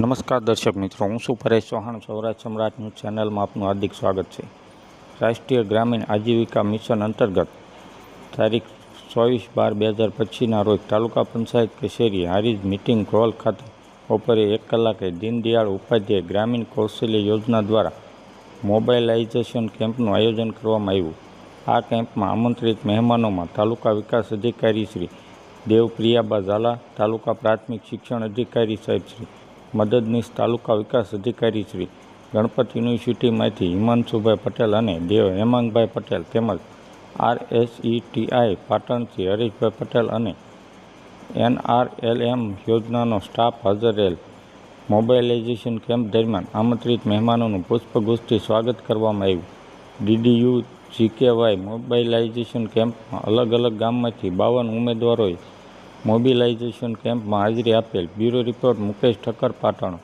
નમસ્કાર દર્શક મિત્રો, હું શું પરેશ ચૌહાણ, સૌરાષ્ટ્ર સમ્રાટ ન્યૂઝ ચેનલમાં આપનું હાર્દિક સ્વાગત છે. રાષ્ટ્રીય ગ્રામીણ આજીવિકા મિશન અંતર્ગત તારીખ ચોવીસ બાર બે હજાર પચીસના રોજ તાલુકા પંચાયત કચેરી હારીજ મિટિંગ હોલ ખાતે બપોરે એક કલાકે દીનદયાળ ઉપાધ્યાય ગ્રામીણ કૌશલ્ય યોજના દ્વારા મોબાઈલાઇઝેશન કેમ્પનું આયોજન કરવામાં આવ્યું. આ કેમ્પમાં આમંત્રિત મહેમાનોમાં તાલુકા વિકાસ અધિકારી શ્રી દેવપ્રિયાબા ઝાલા, તાલુકા પ્રાથમિક શિક્ષણ અધિકારી સાહેબ શ્રી મદદનીશ તાલુકા વિકાસ અધિકારી શ્રી ગણપત યુનિવર્સિટીમાંથી હિમાંશુભાઈ પટેલ અને દેવ હેમાંગભાઈ પટેલ તેમજ આરએસઈટીઆઈ પાટણથી હરીશભાઈ પટેલ અને એનઆરએલએમ યોજનાનો સ્ટાફ હાજર રહેલ. મોબાઈલાઇઝેશન કેમ્પ દરમિયાન આમંત્રિત મહેમાનોનું પુષ્પગુચ્છથી સ્વાગત કરવામાં આવ્યું. ડીડીયુ જીકેવાય મોબાઈલાઇઝેશન કેમ્પમાં અલગ અલગ ગામમાંથી બાવન ઉમેદવારોએ મોબિલાઇઝેશન કેમ્પમાં હાજરી આપેલ બ્યુરો રિપોર્ટ મુકેશ ઠક્કર પાટણ